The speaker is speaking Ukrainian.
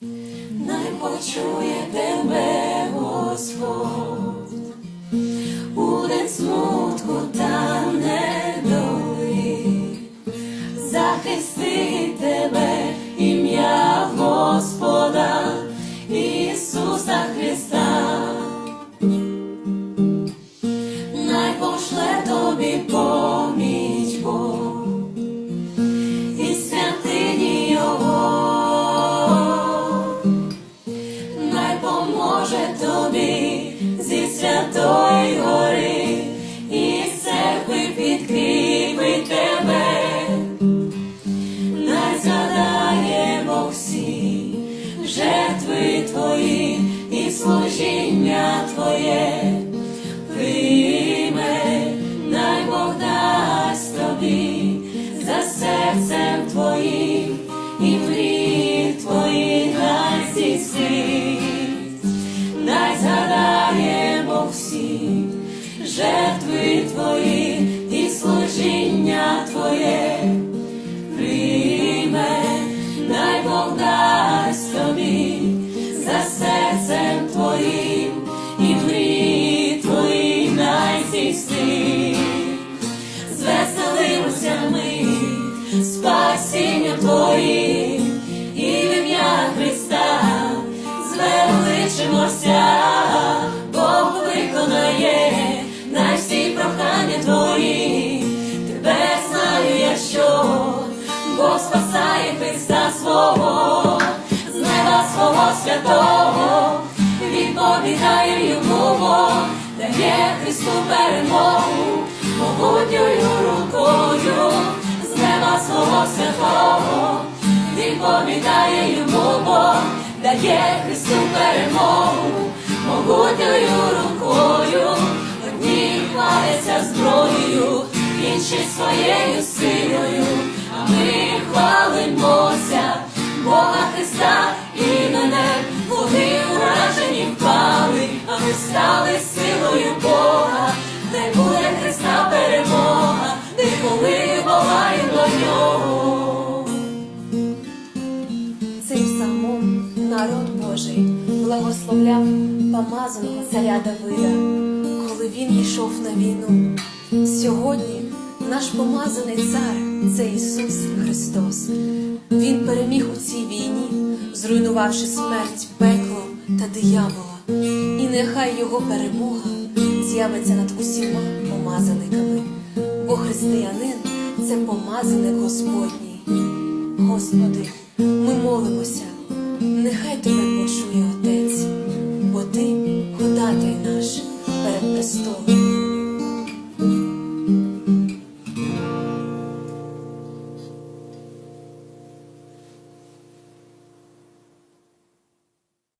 най почує тебе Господь, у день смутку служіння твоє. Прийме, най Бог дасть тобі за серцем твоїм і мрії твої най здійснить, най згадає Бог всі жертви твої і служіння твоє. Прийме, най Бог дасть спасінням Твоїм і в ім'я Христа. Звеличимося, Бог виконає на всі прохання Твої. Тебе знаю я, що Бог спасає Христа свого, з неба свого святого, відповідає йому. Дає Христу перемогу, з святого, відповідає йому Бог, дає Христу перемогу, могутньою рукою, одні хваляться зброєю, інші своєю силою, а ми хвалимося, Бога Христа іменем, вони уражені впали, а ми стали Божий благословляв помазаного царя Давида, коли він йшов на війну. Сьогодні наш помазаний цар це Ісус Христос. Він переміг у цій війні, зруйнувавши смерть, пекло та диявола. І нехай його перемога з'явиться над усіма помазаниками, бо християнин це помазаник Господній. Господи, ми молимося, нехай тебе почує Отець, бо ти ходатай наш перед престолом.